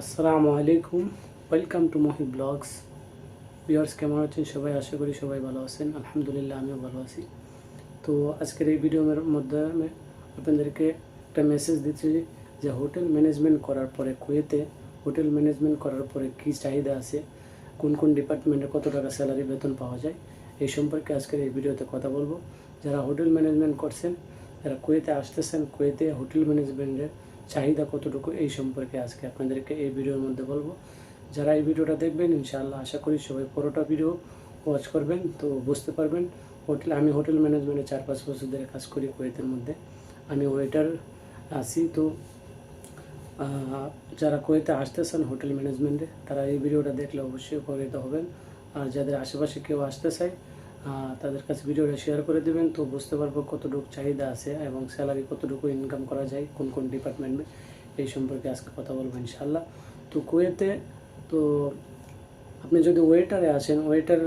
আসসালামু আলাইকুম। Welcome to Mahi blogs viewers কেমন আছেন? সবাই আশা করি সবাই ভালো আছেন। আলহামদুলিল্লাহ, আমিও ভালো আছি। তো আজকের এই ভিডিওর মধ্যে আমি আপনাদেরকে একটা মেসেজ দিচ্ছি যে হোটেল ম্যানেজমেন্ট করার পরে কুয়েতে, হোটেল ম্যানেজমেন্ট করার পরে কী চাহিদা আছে, কোন কোন ডিপার্টমেন্টে কত টাকা স্যালারি বেতন পাওয়া যায়, এই সম্পর্কে আজকের এই ভিডিওতে কথা বলব। যারা হোটেল ম্যানেজমেন্ট করছেন, যারা কুয়েতে আসতেছেন, কুয়েতে হোটেল ম্যানেজমেন্টের চাহিদা কতটুকু এই সম্পর্কে আজকে আপনাদেরকে এই ভিডিওর মধ্যে বলব। যারা এই ভিডিওটা দেখবেন, ইনশাআল্লাহ আশা করি সবাই পুরোটা ভিডিও ওয়াচ করবেন। তো বুঝতে পারবেন, হোটেল আমি হোটেল ম্যানেজমেন্টে চার পাঁচ বছর ধরে কাজ করি কুয়েতের মধ্যে। আমি ওয়েটার আছি। তো যারা কুয়েতে আসতে চান হোটেল ম্যানেজমেন্টে, তারা এই ভিডিওটা দেখলে অবশ্যই উপকৃত হবেন। আর যাদের আশেপাশে কেউ আসতে চায় তাদের কাছে ভিডিওটা শেয়ার করে দেবেন। তো বুঝতে পারব কতটুকু চাহিদা আছে এবং স্যালারি কতটুকু ইনকাম করা যায়, কোন কোন ডিপার্টমেন্টে এই সম্পর্কে আজকে কথা বলব ইনশাল্লাহ তো কুয়েতে, তো আপনি যদি ওয়েটারে আসেন ওয়েটার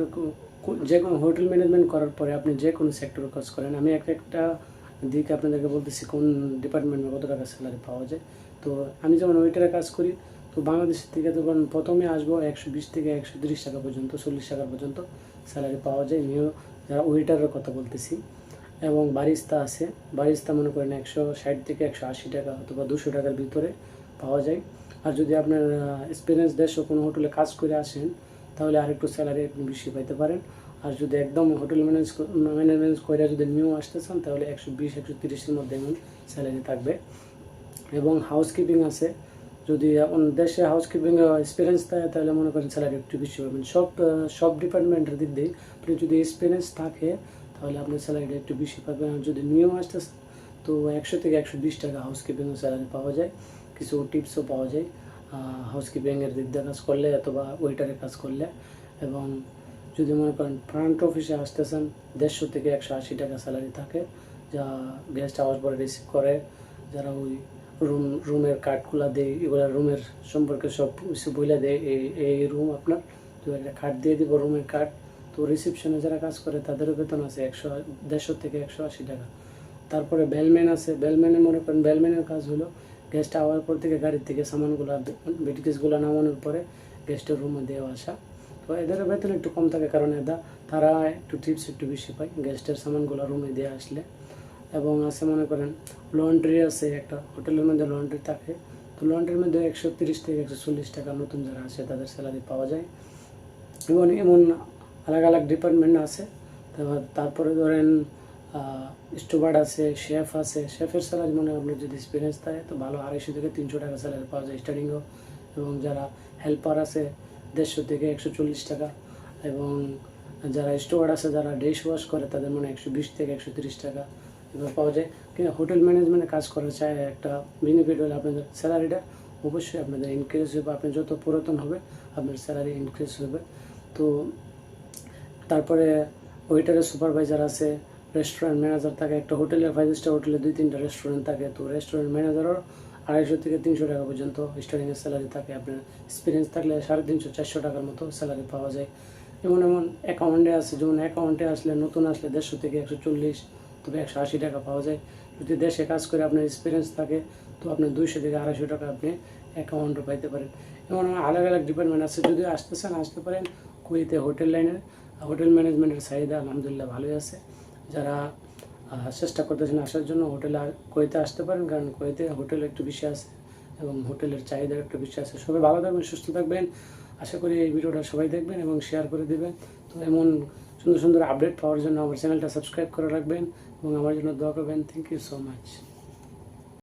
যে কোনো হোটেল ম্যানেজমেন্ট করার পরে আপনি যে কোনো সেক্টরে কাজ করেন, আমি এক একটা দিক আপনাদেরকে বলতেছি কোন ডিপার্টমেন্টে কত টাকা স্যালারি পাওয়া যায়। তো আমি যেমন ওয়েটারে কাজ করি তো বাংলাদেশের থেকে তখন প্রথমে আসব একশো বিশ থেকে একশো তিরিশ টাকা পর্যন্ত, চল্লিশ টাকা পর্যন্ত স্যালারি পাওয়া যায়। নিউ যারা ওয়েটারের কথা বলতেছি। এবং বারিস্তা আছে। বারিস্তা মনে করেন একশো ষাট থেকে একশো আশি টাকা অথবা দুশো টাকার ভিতরে পাওয়া যায়। আর যদি আপনার এক্সপিরিয়েন্স দেশও কোনো হোটেলে কাজ করে আসেন, তাহলে আরেকটু স্যালারি আপনি বেশি পাইতে পারেন। আর যদি একদম হোটেল ম্যানেজ ম্যানেজমেন্ট করে যদি নিউ আসতে চান, তাহলে একশো বিশ, একশো তিরিশের মধ্যে এমন স্যালারি থাকবে। এবং হাউসকিপিং আছে। যদি অন্য দেশে হাউসকিপিং এক্সপিরিয়েন্স থাকে, তাহলে মনে করেন স্যালারি একটু বেশি পাবেন। সব সব ডিপার্টমেন্টের দিক দিয়ে আপনি যদি এক্সপিরিয়েন্স থাকে, তাহলে আপনার স্যালারিটা একটু বেশি পাবেন। আর যদি নিউ আসতে তো একশো থেকে একশো বিশ টাকা হাউসকিপিংয়ের স্যালারি পাওয়া যায়। কিছু টিপসও পাওয়া যায়। হাউসকিপিংয়ের দিক দিয়ে কাজ করলে অথবা ওয়েটারে কাজ করলে। এবং যদি মনে করেন ফ্রন্ট অফিসে আসতেছেন, দেড়শো থেকে একশো আশি টাকা স্যালারি থাকে। যা গেস্ট হাউস পরে রিসিভ করে, যারা ওই রুম রুমের কার্ডগুলো দেয়, এগুলো রুমের সম্পর্কে সব কিছু বলে দেয় এই এই রুম আপনার, তো একটা কার্ড দিয়ে দিব রুমের কাঠ তো রিসেপশনে যারা কাজ করে তাদেরও বেতন আছে একশো, দেড়শো থেকে একশো আশি টাকা। তারপরে বেলম্যান আছে বেলম্যানে মনে করেন বেলম্যানের কাজ হলো গেস্ট আওয়ার পর থেকে গাড়ির থেকে সামানগুলো বেটিকেসগুলো নামানোর পরে গেস্টের রুমে দেওয়া আসা। তো এদের বেতন একটু কম থাকে কারণ এদা, তারা একটু টিপস একটু বেশি পায় গেস্টের সামানগুলো রুমে দিয়ে আসলে। এবং আছে মনে করেন লন্ড্রি আছে, একটা হোটেলের মধ্যে লন্ড্রি থাকে। তো লন্ড্রির মধ্যে একশো তিরিশ থেকে একশো চল্লিশ টাকা নতুন যারা আছে, তাদের স্যালারি পাওয়া যায়। এবং এমন আলাদা আলাদা ডিপার্টমেন্ট আছে। তারপর- ধরেন স্টুবার্ড আছে শেফ আছে। শেফের স্যালারি মনে আপনার যদি এক্সপিরিয়েন্স থাকে, তো ভালো আড়াইশো থেকে তিনশো টাকা স্যালারি পাওয়া যায় স্টার্টিংও এবং যারা হেল্পার আছে, দেড়শো থেকে একশো চল্লিশ টাকা। এবং যারা স্টুয়ার্ড আছে, যারা ডিশ ওয়াশ করে, তাদের মানে একশো বিশ থেকে একশো তিরিশ টাকা। পাওয়া যায়। কিন্তু হোটেল ম্যানেজমেন্টে কাজ করা চায় একটা বেনিফিট হলে আপনাদের স্যালারিটা অবশ্যই আপনাদের ইনক্রিজ হবে। আপনি যত পুরাতন হবে, আপনার স্যালারি ইনক্রিজ হবে। তো তারপরে ওয়েটারের সুপারভাইজার আছে রেস্টুরেন্ট ম্যানেজার থাকে। একটা হোটেলে ফাইভ স্টার হোটেলে দুই তিনটা রেস্টুরেন্ট থাকে। তো রেস্টুরেন্ট ম্যানেজারও আড়াইশো থেকে তিনশো টাকা পর্যন্ত স্টার্টিংয়ের স্যালারি থাকে। আপনার এক্সপিরিয়েন্স থাকলে সাড়ে তিনশো, চারশো টাকার মতো স্যালারি পাওয়া যায়। এমন এমন অ্যাকাউন্টে আছে। যেমন অ্যাকাউন্টে আসলে, নতুন আসলে দেড়শো থেকে একশো চল্লিশ। তবে একশো আশি টাকা পাওয়া যায়। যদি দেশে কাজ করে আপনার এক্সপিরিয়েন্স থাকে, তো আপনার দুইশো থেকে আড়াইশো টাকা আপনি অ্যাকাউন্টও পাইতে পারেন। এমন আলাদা আলাদা ডিপার্টমেন্ট আছে, যদি আসতে চান আসতে পারেন কুয়েতে হোটেল লাইনের হোটেল ম্যানেজমেন্টের চাহিদা আলহামদুলিল্লাহ ভালোই আছে। যারা চেষ্টা করতেছেন আসার জন্য হোটেলে কুয়েতে আসতে পারেন, কারণ কুয়েতে হোটেল একটু বেশি আছে এবং হোটেলের চাহিদা একটু বেশি আছে। সবাই ভালো থাকবেন, সুস্থ থাকবেন। আশা করি এই ভিডিওটা সবাই দেখবেন এবং শেয়ার করে দেবেন। তো এমন সুন্দর সুন্দর আপডেট পাওয়ার জন্য আমার চ্যানেলটা সাবস্ক্রাইব করে রাখবেন এবং আমার জন্য দোয়া করবেন। Thank you so much